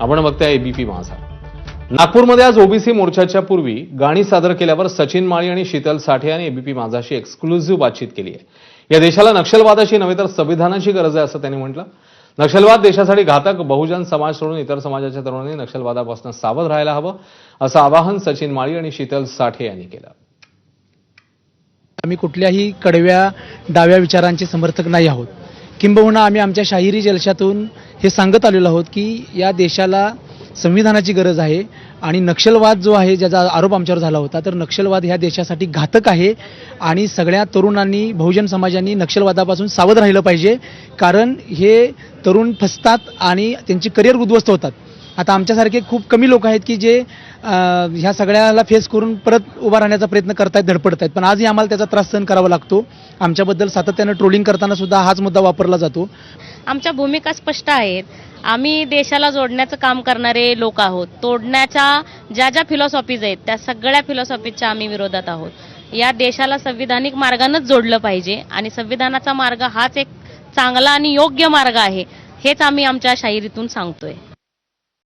आपण बघताय एबीपी माझा नागपूरमध्ये आज ओबीसी मोर्चाच्या पूर्वी गाणी सादर केल्यावर सचिन माळी आणि शीतल साठे यांनी एबीपी माझाशी एक्सक्लुझिव्ह बातचीत केली आहे. या देशाला नक्षलवादाची नव्हे तर संविधानाची गरज आहे असं त्यांनी म्हटलं. नक्षलवाद देशासाठी घातक बहुजन समाज सोडून इतर समाजाच्या तरुणांनी नक्षलवादापासून सावध राहायला हवं असं आवाहन सचिन माळी आणि शीतल साठे यांनी केलं. आम्ही कुठल्याही कडव्या डाव्या विचारांचे समर्थक नाही आहोत. किंबहुना आम्ही आमच्या शाहिरी जलशातून हे सांगत आलेलो आहोत की या देशाला संविधानाची गरज आहे आणि नक्षलवाद जो आहे ज्याचा आरोप आमच्यावर झाला होता तर नक्षलवाद ह्या देशासाठी घातक आहे आणि सगळ्या तरुणांनी बहुजन समाजांनी नक्षलवादापासून सावध राहिलं पाहिजे कारण हे तरुण फसतात आणि त्यांची करिअर उद्ध्वस्त होतात. आता आमच्यासारखे खूप कमी लोक आहेत की जे ह्या सगळ्याला फेस करून परत उभा राहण्याचा प्रयत्न करतायत धडपडत आहेत पण आजही आम्हाला त्याचा त्रास सहन करावा लागतो. आमच्याबद्दल सातत्यानं ट्रोलिंग करताना सुद्धा हाच मुद्दा वापरला जातो. आमच्या भूमिका स्पष्ट आहेत. आम्ही देशाला जोडण्याचं काम करणारे लोक आहोत. तोडण्याच्या ज्या ज्या फिलॉसॉफीज आहेत त्या सगळ्या फिलॉसॉफीजच्या आम्ही विरोधात आहोत. या देशाला संविधानिक मार्गानंच जोडलं पाहिजे आणि संविधानाचा मार्ग हाच एक चांगला आणि योग्य मार्ग आहे हेच आम्ही आमच्या शाहिरीतून सांगतोय.